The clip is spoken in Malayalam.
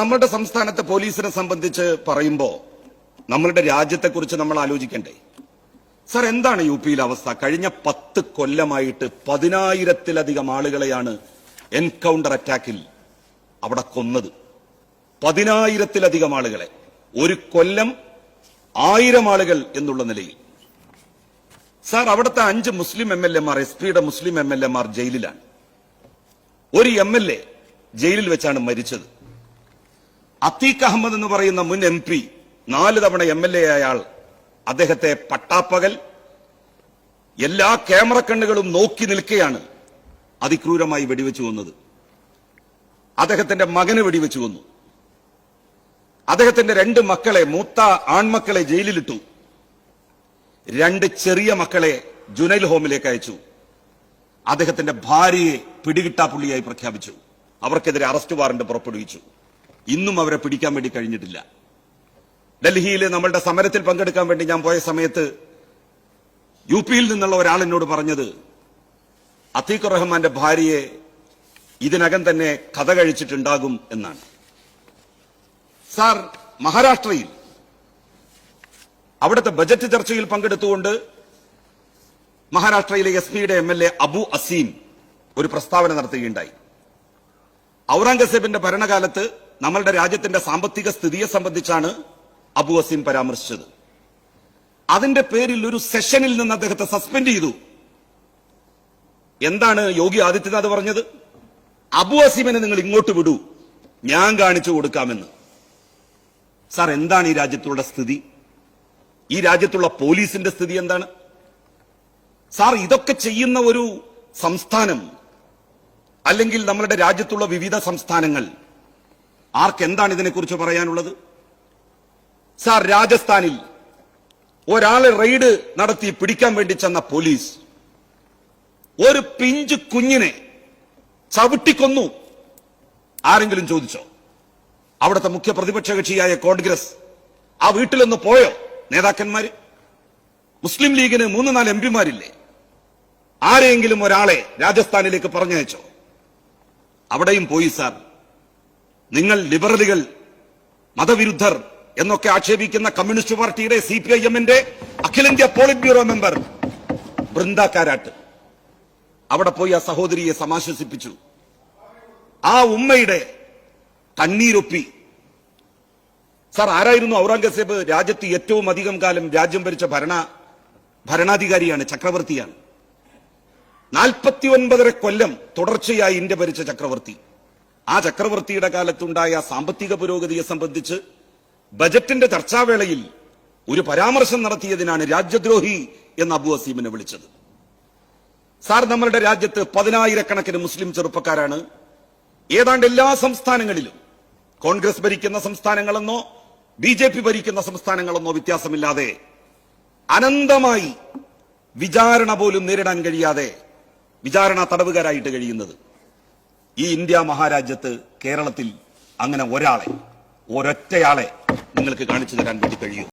നമ്മുടെ സംസ്ഥാനത്തെ പോലീസിനെ സംബന്ധിച്ച് പറയുമ്പോൾ നമ്മളുടെ രാജ്യത്തെക്കുറിച്ച് നമ്മൾ ആലോചിക്കണ്ടേ? സർ എന്താണ് യു പിയിലെ അവസ്ഥ? കഴിഞ്ഞ പത്ത് കൊല്ലമായിട്ട് പതിനായിരത്തിലധികം ആളുകളെയാണ് എൻകൗണ്ടർ അറ്റാക്കിൽ അവിടെ കൊന്നത്. പതിനായിരത്തിലധികം ആളുകളെ. ഒരു കൊല്ലം ആയിരം ആളുകൾ എന്നുള്ള നിലയിൽ. സാർ അവിടുത്തെ അഞ്ച് മുസ്ലിം എം എൽ എമാർ എസ് പിയുടെ മുസ്ലിം എം എൽ എമാർ ജയിലിലാണ്. ഒരു എം എൽ എ ജയിലിൽ വെച്ചാണ് മരിച്ചത്. അത്തീഖ് അഹമ്മദ് എന്ന് പറയുന്ന മുൻ എം പി നാല് തവണ എം എൽ എ ആയാൾ അദ്ദേഹത്തെ പട്ടാപ്പകൽ എല്ലാ ക്യാമറ കണ്ണുകളും നോക്കി നിൽക്കുകയാണ് അതിക്രൂരമായി വെടിവെച്ചു കൊന്നത്. അദ്ദേഹത്തിന്റെ മകന് വെടിവെച്ചു കൊന്നു. അദ്ദേഹത്തിന്റെ രണ്ട് മക്കളെ മൂത്ത ആൺമക്കളെ ജയിലിലിട്ടു. രണ്ട് ചെറിയ മക്കളെ ജുനൈൽ ഹോമിലേക്ക് അയച്ചു. അദ്ദേഹത്തിന്റെ ഭാര്യയെ പിടികിട്ടാപ്പുള്ളിയായി പ്രഖ്യാപിച്ചു. അവർക്കെതിരെ അറസ്റ്റ് വാറന്റ് പുറപ്പെടുവിച്ചു. ഇന്നും അവരെ പിടിക്കാൻ വേണ്ടി കഴിഞ്ഞിട്ടില്ല. ഡൽഹിയിൽ നമ്മളുടെ സമരത്തിൽ പങ്കെടുക്കാൻ വേണ്ടി ഞാൻ പോയ സമയത്ത് യു പിയിൽ നിന്നുള്ള ഒരാൾ എന്നോട് പറഞ്ഞത് അത്തീഖ് റഹ്മാന്റെ ഭാര്യയെ ഇതിനകം തന്നെ കഥ കഴിച്ചിട്ടുണ്ടാകും എന്നാണ്. സാർ മഹാരാഷ്ട്രയിൽ അവിടുത്തെ ബജറ്റ് ചർച്ചയിൽ പങ്കെടുത്തുകൊണ്ട് മഹാരാഷ്ട്രയിലെ എസ് പിയുടെ M L A Abu Asim ഒരു പ്രസ്താവന നടത്തുകയുണ്ടായി. ഔറംഗസേബിന്റെ ഭരണകാലത്ത് നമ്മളുടെ രാജ്യത്തിന്റെ സാമ്പത്തിക സ്ഥിതിയെ സംബന്ധിച്ചാണ് അബു അസീം പരാമർശിച്ചത്. അതിന്റെ പേരിൽ ഒരു സെഷനിൽ നിന്ന് അദ്ദേഹത്തെ സസ്പെൻഡ് ചെയ്തു. എന്താണ് യോഗി ആദിത്യനാഥ് പറഞ്ഞത്? അബു അസീമിനെ നിങ്ങൾ ഇങ്ങോട്ട് വിടൂ. ഞാൻ കാണിച്ചു കൊടുക്കാമെന്ന്. സാർ എന്താണ് ഈ രാജ്യത്തുള്ള സ്ഥിതി? ഈ രാജ്യത്തുള്ള പോലീസിന്റെ സ്ഥിതി എന്താണ്? സാർ ഇതൊക്കെ ചെയ്യുന്ന ഒരു സംസ്ഥാനം അല്ലെങ്കിൽ നമ്മളുടെ രാജ്യത്തുള്ള വിവിധ സംസ്ഥാനങ്ങൾ ആർക്കെന്താണ് ഇതിനെക്കുറിച്ച് പറയാനുള്ളത്? സാർ രാജസ്ഥാനിൽ ഒരാളെ റെയ്ഡ് നടത്തി പിടിക്കാൻ വേണ്ടി ചെന്ന പോലീസ് ഒരു പിഞ്ച് കുഞ്ഞിനെ ചവിട്ടിക്കൊന്നു. ആരെങ്കിലും ചോദിച്ചോ? അവിടുത്തെ മുഖ്യ പ്രതിപക്ഷ കക്ഷിയായ കോൺഗ്രസ് ആ വീട്ടിലൊന്ന് പോയോ? നേതാക്കന്മാര്? മുസ്ലിം ലീഗിന് മൂന്ന് നാല് എം പിമാരില്ലേ? ആരെയെങ്കിലും ഒരാളെ രാജസ്ഥാനിലേക്ക് പറഞ്ഞയച്ചോ? അവിടെയും പോയി സാർ. നിങ്ങൾ ലിബറലുകൾ മതവിരുദ്ധർ എന്നൊക്കെ ആക്ഷേപിക്കുന്ന കമ്മ്യൂണിസ്റ്റ് പാർട്ടിയുടെ സി പി ഐ എമ്മിന്റെ അഖിലേന്ത്യാ polit bureau member Brinda Karat അവിടെ പോയി ആ സഹോദരിയെ സമാശ്വസിപ്പിച്ചു. ആ ഉമ്മയുടെ കണ്ണീരൊപ്പി. സാർ ആരായിരുന്നു ഔറംഗസേബ് രാജ്യത്ത് ഏറ്റവും അധികം കാലം രാജ്യം ഭരിച്ച ഭരണ ഭരണാധികാരിയാണ് ചക്രവർത്തിയാണ്? നാൽപ്പത്തി ഒൻപതര കൊല്ലം തുടർച്ചയായി ഇന്ത്യ ഭരിച്ച ചക്രവർത്തി. ആ ചക്രവർത്തിയുടെ കാലത്തുണ്ടായ സാമ്പത്തിക പുരോഗതിയെ സംബന്ധിച്ച് ബജറ്റിന്റെ ചർച്ചാവേളയിൽ ഒരു പരാമർശം നടത്തിയതിനാണ് രാജ്യദ്രോഹി എന്ന് അബു അസീമിനെ വിളിച്ചത്. സാർ നമ്മളുടെ രാജ്യത്ത് പതിനായിരക്കണക്കിന് മുസ്ലിം ചെറുപ്പക്കാരാണ്. ഏതാണ്ട് എല്ലാ സംസ്ഥാനങ്ങളിലും കോൺഗ്രസ് ഭരിക്കുന്ന സംസ്ഥാനങ്ങളെന്നോ ബി ജെ പി ഭരിക്കുന്ന സംസ്ഥാനങ്ങളെന്നോ വ്യത്യാസമില്ലാതെ അനന്തമായി വിചാരണ പോലും നേരിടാൻ കഴിയാതെ വിചാരണ തടവുകാരായിട്ട് കഴിയുന്നത്. ഈ ഇന്ത്യ മഹാരാജ്യത്ത് കേരളത്തിൽ അങ്ങനെ ഒരാളെ ഒരൊറ്റയാളെ നിങ്ങൾക്ക് കാണിച്ചു തരാൻ വേണ്ടി കഴിയും.